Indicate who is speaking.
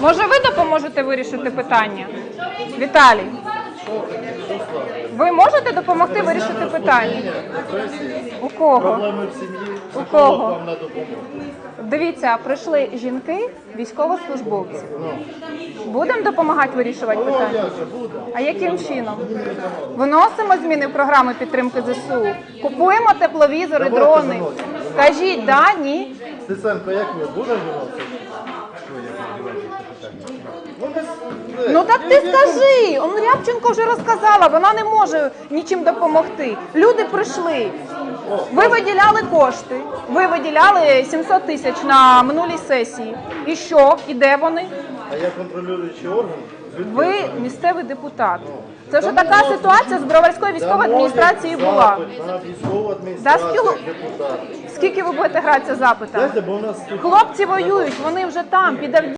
Speaker 1: Може, ви допоможете вирішити питання? Віталій, ви можете допомогти вирішити питання? У кого?
Speaker 2: Проблеми в сім'ї.
Speaker 1: У кого? Дивіться, прийшли жінки, військовослужбовці. Будемо допомагати вирішувати питання? А яким чином? Виносимо зміни в програми підтримки ЗСУ, купуємо тепловізори, дрони.
Speaker 2: виносимо.
Speaker 1: Скажіть, да, ні?
Speaker 2: Стеценко, як ви будете виносити? Ну, ми с-
Speaker 1: Ну так ти скажи. Он Рябченко вже розказала, вона не може нічим допомогти. Люди прийшли. Ви виділяли кошти. Ви виділяли 700 тисяч на минулій сесії. І що? І де вони?
Speaker 2: А я контролюючий орган.
Speaker 1: Ви місцевий депутат. Це вже така ситуація з Броварської військової
Speaker 2: Дамо
Speaker 1: адміністрації була.
Speaker 2: запит
Speaker 1: Да,
Speaker 2: адміністрацію,
Speaker 1: спілу-
Speaker 2: депутат.
Speaker 1: Скільки ви будете гратися запитами?
Speaker 2: Знаєте, бо у нас тут
Speaker 1: Хлопці воюють, вони вже там, під.